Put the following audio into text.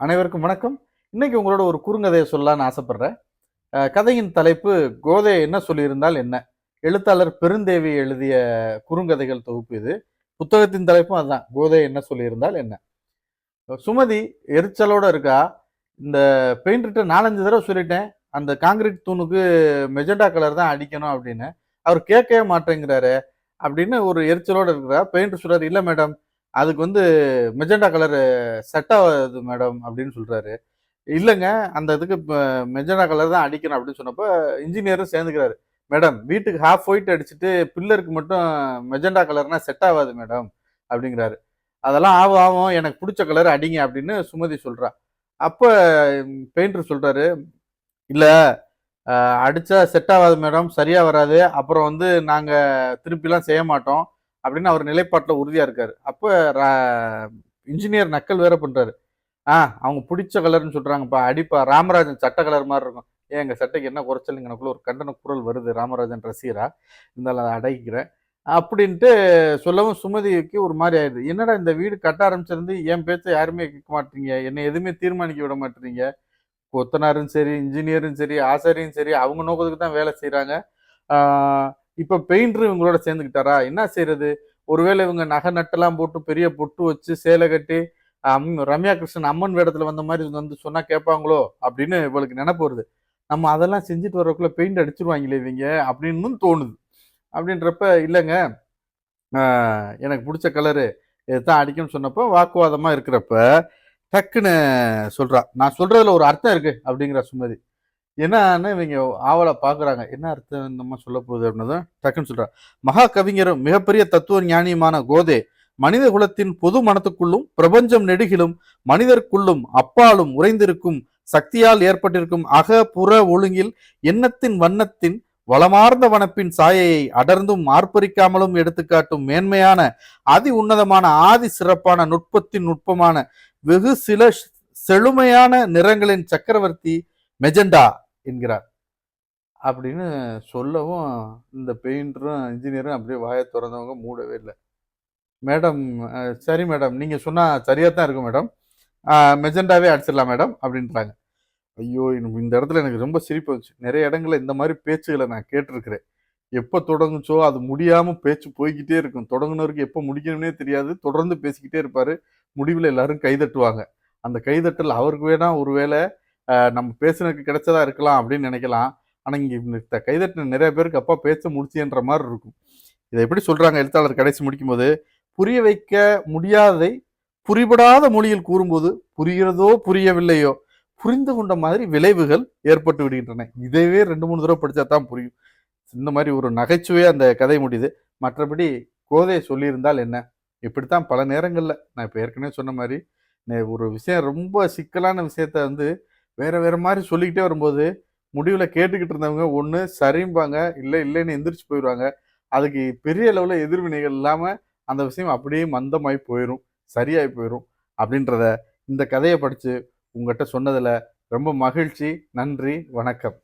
அனைவருக்கும் வணக்கம். இன்னைக்கு உங்களோட ஒரு குறுங்கதையை சொல்லலான்னு ஆசைப்படுறேன். கதையின் தலைப்பு கோதை என்ன சொல்லியிருந்தால் என்ன? எழுத்தாளர் பெருந்தேவி எழுதிய குறுங்கதைகள் தொகுப்பு இது. புத்தகத்தின் தலைப்பும் அதுதான். கோதை என்ன சொல்லியிருந்தால் என்ன? சுமதி எரிச்சலோட இருக்கா? இந்த பெயிண்ட்டு நாலஞ்சு தடவை சொல்லிட்டேன். அந்த காங்கிரீட் தூணுக்கு மெஜெண்டா கலர் தான் அடிக்கணும் அப்படின்னு. அவர் கேட்கவே மாட்டேங்கிறாரு அப்படின்னு ஒரு எரிச்சலோட இருக்கிறா பெயிண்ட் சொல்றாரு இல்லை மேடம் அதுக்கு வந்து மெஜெண்டா கலர் செட் ஆகாது மேடம் அப்படின்னு சொல்கிறாரு இல்லைங்க அந்த இதுக்கு மெஜெண்டா கலர் தான் அடிக்கணும் அப்படின்னு சொன்னப்போ இன்ஜினியரும் சேர்ந்துக்கிறாரு. மேடம் வீட்டுக்கு ஹாஃப் ஒயிட் அடிச்சுட்டு பில்லருக்கு மட்டும் மெஜெண்டா கலர்னா செட் ஆகாது மேடம் அப்படிங்கிறாரு. அதெல்லாம் ஆகும் ஆகும். எனக்கு பிடிச்ச கலர் அடிங்க அப்படின்னு சுமதி சொல்கிறா அப்போ பெயிண்டர் சொல்கிறாரு இல்லை அடித்தா செட் ஆகாது மேடம் சரியாக வராது. அப்புறம் வந்து நாங்கள் திருப்பிலாம் செய்ய மாட்டோம். அப்படின்னு அவர் நிலைப்பாட்டில் உறுதியாக இருக்கார். அப்போ இன்ஜினியர் நக்கல் வேற பண்ணுறாரு ஆ அவங்க பிடிச்ச கலர்னு சொல்கிறாங்கப்பா அடிப்பா ராமராஜன் சட்டை கலர் மாதிரி இருக்கும். ஏன் எங்கள் சட்டைக்கு என்ன குறைச்சலிங்கனக்குள்ள ஒரு கண்டன குரல் வருது ராமராஜன் ரசிகரா. இருந்தாலும் அதை அடைக்கிறேன் அப்படின்ட்டு சொல்லவும் சுமதிக்கு ஒரு மாதிரி ஆயிடுது. என்னடா இந்த வீடு கட்ட ஆரம்பிச்சிருந்து என் பேச்சை யாருமே கேட்க மாட்டீங்க? என்னை எதுவுமே தீர்மானிக்க விட மாட்டீங்க. கொத்தனாரும் சரி இன்ஜினியரும் சரி ஆசாரியும் சரி அவங்க நோக்கத்துக்கு தான் வேலை செய்கிறாங்க இப்போ பெயிண்டர் இவங்களோட சேர்ந்துக்கிட்டாரா என்ன செய்யறது ஒருவேளை இவங்க நகை நட்டெல்லாம் போட்டு பெரிய பொட்டு வச்சு சேலை கட்டி அம் ரம்யா கிருஷ்ணன் அம்மன் வேடத்துல வந்த மாதிரி வந்து சொன்னா கேட்பாங்களோ? அப்படின்னு இவளுக்கு நினைப்பு வருது. நம்ம அதெல்லாம் செஞ்சுட்டு வரக்குள்ள பெயிண்ட் அடிச்சிருவாங்களே இவங்க அப்படின்னு தோணுது. அப்படின்றப்ப இல்லைங்க எனக்கு பிடிச்ச கலரு இதுதான் அடிக்கணும்னு சொன்னப்போ வாக்குவாதமா இருக்கிறப்ப டக்குன்னு சொல்றா. நான் சொல்றதுல ஒரு அர்த்தம் இருக்கு அப்படிங்கிற சுமதி. என்னன்னு இவங்க ஆவலை பார்க்குறாங்க என்ன அர்த்தம் நம்ம சொல்ல போகுது அப்படின்னதும் டக்குன்னு சொல்கிறார் மகா கவிஞரும் மிகப்பெரிய தத்துவ ஞானியுமான கோதே மனித குலத்தின் பொது மனத்துக்குள்ளும் பிரபஞ்சம் நெடுகிலும் மனிதர்க்குள்ளும் அப்பாலும் உறைந்திருக்கும் சக்தியால் ஏற்பட்டிருக்கும் அக புற ஒழுங்கில் எண்ணத்தின் வண்ணத்தின் வளமார்ந்த வனப்பின் சாயையை அடர்ந்தும் ஆர்ப்பரிக்காமலும் எடுத்துக்காட்டும் மேன்மையான அதி உன்னதமான ஆதி சிறப்பான நுட்பத்தின் நுட்பமான வெகு சில செழுமையான நிறங்களின் சக்கரவர்த்தி மெஜெண்டா. என்கிறார். அப்படின்னு சொல்லவும் இந்த பெயிண்டரும் இன்ஜினியரும் அப்படியே வாயை திறந்தவங்க மூடவே இல்லை. மேடம் சரி மேடம் நீங்கள் சொன்னால் சரியாக தான் இருக்கும் மேடம். மெஜெண்டாவே அடிச்சிடலாம் மேடம் அப்படின்றாங்க. ஐயோ இந்த இடத்துல எனக்கு ரொம்ப சிரிப்பு வந்துச்சு. நிறைய இடங்களில் இந்த மாதிரி பேச்சுகளை நான் கேட்டிருக்கிறேன். எப்போ தொடங்குச்சோ அது முடியாமல் பேச்சு போய்கிட்டே இருக்கும். தொடங்கினவருக்கு எப்போ முடிக்கணும்னே தெரியாது. தொடர்ந்து பேசிக்கிட்டே இருப்பார். முடிவில் எல்லாரும் கைதட்டுவாங்க. அந்த கைதட்டல் அவருக்கு வேணா ஒருவேளை நம்ம பேசுனதுக்கு கிடைச்சதா இருக்கலாம் அப்படின்னு நினைக்கலாம். ஆனால் இங்கே இந்த கைதட்டின நிறைய பேருக்கு அப்பா பேச முடிச்சுன்ற மாதிரி இருக்கும். இதை எப்படி சொல்கிறாங்க எழுத்தாளர் கடைசி முடிக்கும்போது? புரிய வைக்க முடியாததை புரிபடாத மொழியில் கூறும்போது புரிகிறதோ புரியவில்லையோ? புரிந்து கொண்ட மாதிரி விளைவுகள் ஏற்பட்டு விடுகின்றன. இதைவே ரெண்டு மூணு தடவை படித்தா தான் புரியும். இந்த மாதிரி ஒரு நகைச்சுவையாக அந்த கதை முடியுது. மற்றபடி கோதை சொல்லியிருந்தால் என்ன? இப்படித்தான் பல நேரங்களில் நான் இப்போ ஏற்கனவே சொன்ன மாதிரி ஒரு விஷயம் ரொம்ப சிக்கலான விஷயத்த வந்து வேற வேற மாதிரி சொல்லிக்கிட்டே வரும்போது முடிவில் கேட்டுக்கிட்டு இருந்தவங்க ஒன்று சரிம்பாங்க. இல்லை இல்லைன்னு எந்திரிச்சு போயிடுவாங்க அதுக்கு பெரிய அளவில் எதிர்வினைகள் இல்லாமல் அந்த விஷயம் அப்படியே மந்தமாய் போயிடும் சரியாகி போயிடும் அப்படின்றத இந்த கதையை படித்து உங்ககிட்ட சொன்னதில் ரொம்ப மகிழ்ச்சி. நன்றி. வணக்கம்.